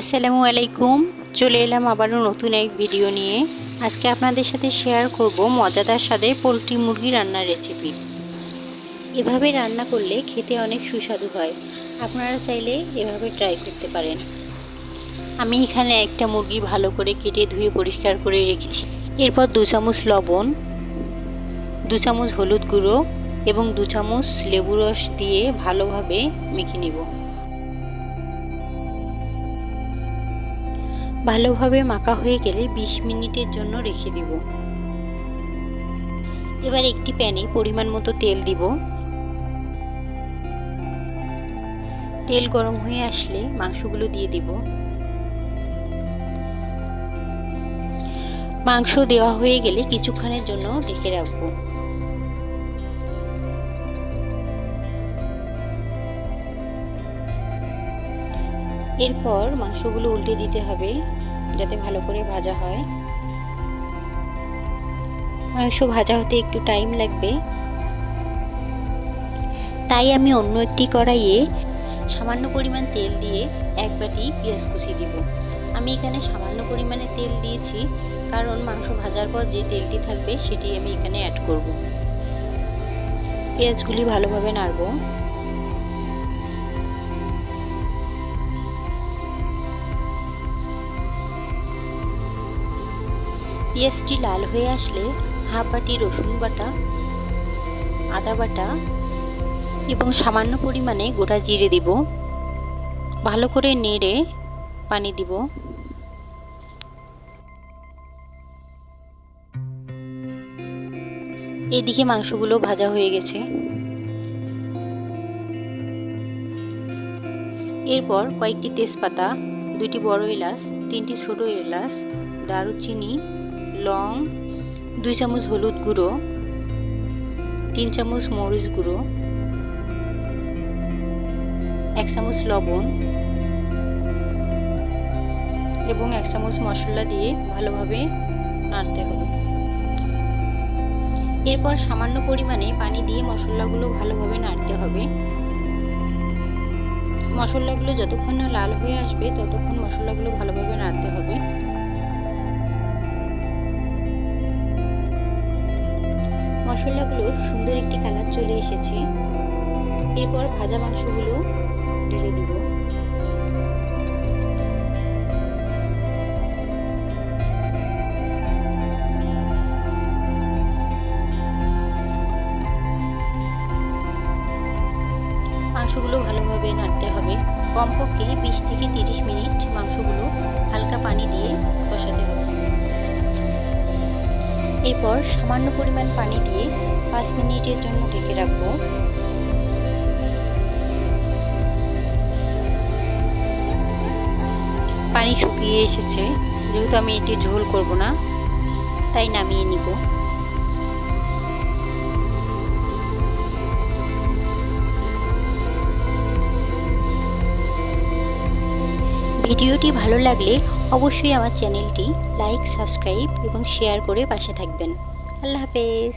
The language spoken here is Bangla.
আসসালামু আলাইকুম। চলে এলাম আবারও নতুন এক ভিডিও নিয়ে। আজকে আপনাদের সাথে শেয়ার করব মজাদার স্বাদে পোলট্রি মুরগি রান্নার রেসিপি এভাবে রান্না করলে খেতে অনেক সুস্বাদু হয়। আপনারা চাইলে এভাবে ট্রাই করতে পারেন। আমি এখানে একটা মুরগি ভালো করে কেটে ধুয়ে পরিষ্কার করে রেখেছি। এরপর দু চামচ লবণ, দু চামচ হলুদ গুঁড়ো এবং দু চামচ লেবু রস দিয়ে ভালোভাবে মেখে নিব। ভালোভাবে মাখা হয়ে গেলে ২০ মিনিটের জন্য রেখে দিব। এবার একটি প্যানে পরিমাণ মতো তেল দিব। তেল গরম হয়ে আসলে মাংসগুলো দিয়ে দিব। মাংস দেওয়া হয়ে গেলে কিছুক্ষণের জন্য ঢেকে রাখব। এরপর মাংসগুলো উল্টে দিতে হবে, যাতে ভালো করে ভাজা হয়। মাংস ভাজা হতে একটু টাইম লাগবে। তাই আমি অন্য একটি কড়াইয়ে সামান্য পরিমাণ তেল দিয়ে এক বাটি পেঁয়াজ কুচি দিব। আমি এখানে সামান্য পরিমাণে তেল দিয়েছি, কারণ মাংস ভাজার পর যে তেলটি থাকবে সেটি আমি এখানে অ্যাড করব। পেঁয়াজগুলি ভালোভাবে নাড়বো। পেঁয়াজটি লাল হয়ে আসলে হাফ বাটি রসুন বাটা, আদা বাটা এবং সামান্য পরিমাণে গোটা জিরে দিব। ভালো করে নেড়ে পানি দিব। এদিকে মাংসগুলো ভাজা হয়ে গেছে। এরপর কয়েকটি তেজপাতা দুটি বড় এলাচ, তিনটি ছোট এলাচ, দারুচিনি লং, দুই চামচ হলুদ গুঁড়ো, তিন চামচ মরিচ গুঁড়ো, এক চামচ লবণ এবং এক চামচ মশলা দিয়ে ভালোভাবে নাড়তে হবে। এরপর সামান্য পরিমাণে পানি দিয়ে মশলাগুলো ভালোভাবে নাড়তে হবে। মশলাগুলো যতক্ষণ না লাল হয়ে আসবে, ততক্ষণ মশলাগুলো ভালোভাবে নাড়তে হবে। মশলাগুলোর সুন্দর একটি কালার চলে এসেছে। এরপর ভাজা মাংসগুলো ঢেলে দিব। মাংসগুলো ভালোভাবে নাড়তে হবে। কমপক্ষে বিশ থেকে তিরিশ মিনিট মাংসগুলো হালকা পানি দিয়ে কষাতে হবে। এরপর সামান্য পরিমাণ পানি দিয়ে পাঁচ মিনিটের জন্য ঢেকে রাখব। পানি শুকিয়ে এসেছে, যেহেতু আমি এটি ঝোল করব না, তাই নামিয়ে নিব। ভিডিওটি ভালো লাগলে অবশ্যই আমার চ্যানেলটি লাইক সাবস্ক্রাইব এবং শেয়ার করে পাশে থাকবেন। আল্লাহ হাফেজ।